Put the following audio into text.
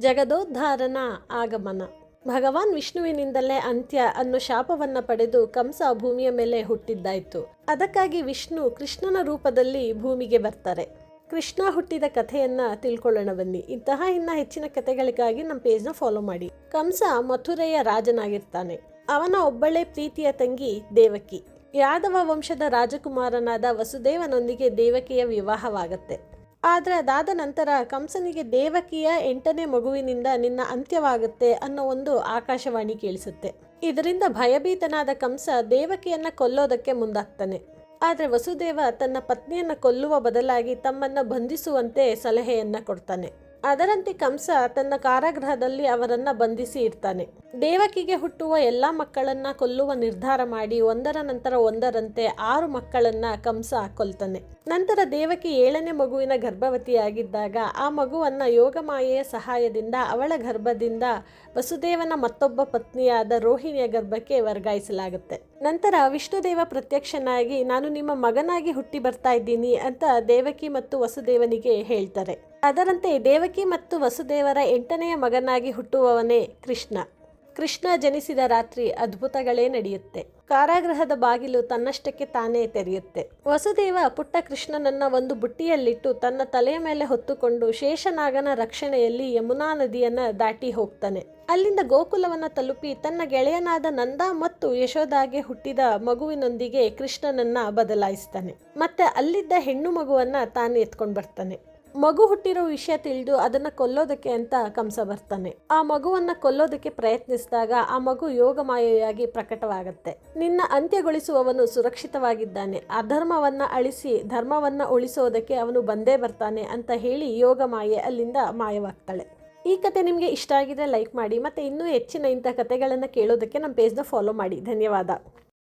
ಜಗದೋದ್ಧಾರನ ಆಗಮನ. ಭಗವಾನ್ ವಿಷ್ಣುವಿನಿಂದಲೇ ಅಂತ್ಯ ಅನ್ನೋ ಶಾಪವನ್ನ ಪಡೆದು ಕಂಸ ಭೂಮಿಯ ಮೇಲೆ ಹುಟ್ಟಿದ್ದಾಯ್ತು. ಅದಕ್ಕಾಗಿ ವಿಷ್ಣು ಕೃಷ್ಣನ ರೂಪದಲ್ಲಿ ಭೂಮಿಗೆ ಬರ್ತಾರೆ. ಕೃಷ್ಣ ಹುಟ್ಟಿದ ಕಥೆಯನ್ನ ತಿಳ್ಕೊಳ್ಳೋಣ ಬನ್ನಿ. ಇಂತಹ ಇನ್ನ ಹೆಚ್ಚಿನ ಕಥೆಗಳಿಗಾಗಿ ನಮ್ಮ ಪೇಜ್ನ ಫಾಲೋ ಮಾಡಿ. ಕಂಸ ಮಥುರೆಯ ರಾಜನಾಗಿರ್ತಾನೆ. ಅವನ ಒಬ್ಬಳೆ ಪ್ರೀತಿಯ ತಂಗಿ ದೇವಕಿ. ಯಾದವ ವಂಶದ ರಾಜಕುಮಾರನಾದ ವಸುದೇವನೊಂದಿಗೆ ದೇವಕಿಯ ವಿವಾಹವಾಗತ್ತೆ. ಆದರೆ ಅದಾದ ನಂತರ ಕಂಸನಿಗೆ ದೇವಕಿಯ ಎಂಟನೇ ಮಗುವಿನಿಂದ ನಿನ್ನ ಅಂತ್ಯವಾಗುತ್ತೆ ಅನ್ನೋ ಒಂದು ಆಕಾಶವಾಣಿ ಕೇಳಿಸುತ್ತೆ. ಇದರಿಂದ ಭಯಭೀತನಾದ ಕಂಸ ದೇವಕಿಯನ್ನ ಕೊಲ್ಲೋದಕ್ಕೆ ಮುಂದಾಗ್ತಾನೆ. ಆದರೆ ವಸುದೇವ ತನ್ನ ಪತ್ನಿಯನ್ನ ಕೊಲ್ಲುವ ಬದಲಾಗಿ ತಮ್ಮನ್ನ ಬಂಧಿಸುವಂತೆ ಸಲಹೆಯನ್ನ ಕೊಡ್ತಾನೆ. ಅದರಂತೆ ಕಂಸ ತನ್ನ ಕಾರಾಗೃಹದಲ್ಲಿ ಅವರನ್ನ ಬಂಧಿಸಿ ಇರ್ತಾನೆ ದೇವಕಿಗೆ ಹುಟ್ಟುವ ಎಲ್ಲಾ ಮಕ್ಕಳನ್ನ ಕೊಲ್ಲುವ ನಿರ್ಧಾರ ಮಾಡಿ ಒಂದರ ನಂತರ ಒಂದರಂತೆ ಆರು ಮಕ್ಕಳನ್ನ ಕಂಸ ಕೊಲ್ತಾನೆ. ನಂತರ ದೇವಕಿ ಏಳನೇ ಮಗುವಿನ ಗರ್ಭವತಿಯಾಗಿದ್ದಾಗ ಆ ಮಗುವನ್ನ ಯೋಗಮಾಯೆಯ ಸಹಾಯದಿಂದ ಅವಳ ಗರ್ಭದಿಂದ ವಸುದೇವನ ಮತ್ತೊಬ್ಬ ಪತ್ನಿಯಾದ ರೋಹಿಣಿಯ ಗರ್ಭಕ್ಕೆ ವರ್ಗಾಯಿಸಲಾಗುತ್ತೆ. ನಂತರ ವಿಷ್ಣುದೇವ ಪ್ರತ್ಯಕ್ಷನಾಗಿ, ನಾನು ನಿಮ್ಮ ಮಗನಾಗಿ ಹುಟ್ಟಿ ಬರ್ತಾ ಇದ್ದೀನಿ ಅಂತ ದೇವಕಿ ಮತ್ತು ವಸುದೇವನಿಗೆ ಹೇಳ್ತಾರೆ. ಅದರಂತೆ ದೇವಕಿ ಮತ್ತು ವಸುದೇವರ ಎಂಟನೆಯ ಮಗನಾಗಿ ಹುಟ್ಟುವವನೇ ಕೃಷ್ಣ. ಕೃಷ್ಣ ಜನಿಸಿದ ರಾತ್ರಿ ಅದ್ಭುತಗಳೇ ನಡೆಯುತ್ತೆ. ಕಾರಾಗೃಹದ ಬಾಗಿಲು ತನ್ನಷ್ಟಕ್ಕೆ ತಾನೇ ತೆರೆಯುತ್ತೆ. ವಸುದೇವ ಪುಟ್ಟ ಕೃಷ್ಣನನ್ನ ಒಂದು ಬುಟ್ಟಿಯಲ್ಲಿಟ್ಟು ತನ್ನ ತಲೆಯ ಮೇಲೆ ಹೊತ್ತುಕೊಂಡು ಶೇಷನಾಗನ ರಕ್ಷಣೆಯಲ್ಲಿ ಯಮುನಾ ನದಿಯನ್ನ ದಾಟಿ ಹೋಗ್ತಾನೆ. ಅಲ್ಲಿಂದ ಗೋಕುಲವನ್ನ ತಲುಪಿ ತನ್ನ ಗೆಳೆಯನಾದ ನಂದ ಮತ್ತು ಯಶೋದಾಗೆ ಹುಟ್ಟಿದ ಮಗುವಿನೊಂದಿಗೆ ಕೃಷ್ಣನನ್ನ ಬದಲಾಯಿಸ್ತಾನೆ. ಮತ್ತೆ ಅಲ್ಲಿದ್ದ ಹೆಣ್ಣು ಮಗುವನ್ನ ತಾನೇ ಎತ್ಕೊಂಡು ಬರ್ತಾನೆ. ಮಗು ಹುಟ್ಟಿರೋ ವಿಷಯ ತಿಳಿದು ಅದನ್ನ ಕೊಲ್ಲೋದಕ್ಕೆ ಅಂತ ಕಂಸ ಬರ್ತಾನೆ. ಆ ಮಗುವನ್ನ ಕೊಲ್ಲೋದಕ್ಕೆ ಪ್ರಯತ್ನಿಸಿದಾಗ ಆ ಮಗು ಯೋಗಮಾಯೆಯಾಗಿ ಪ್ರಕಟವಾಗುತ್ತೆ. ನಿನ್ನ ಅಂತ್ಯಗೊಳಿಸುವವನು ಸುರಕ್ಷಿತವಾಗಿದ್ದಾನೆ. ಅಧರ್ಮವನ್ನ ಅಳಿಸಿ, ಧರ್ಮವನ್ನ ಉಳಿಸೋದಕ್ಕೆ ಅವನು ಬಂದೇ ಬರ್ತಾನೆ ಅಂತ ಹೇಳಿ ಯೋಗಮಾಯೆ ಅಲ್ಲಿಂದ ಮಾಯವಾಗ್ತಾಳೆ. ಈ ಕತೆ ನಿಮಗೆ ಇಷ್ಟ ಆಗಿದೆ ಲೈಕ್ ಮಾಡಿ ಮತ್ತೆ ಇನ್ನೂ ಹೆಚ್ಚಿನ ಇಂಥ ಕತೆಗಳನ್ನು ಕೇಳೋದಕ್ಕೆ ನಮ್ಮ ಪೇಜ್ನ ಫಾಲೋ ಮಾಡಿ. ಧನ್ಯವಾದ.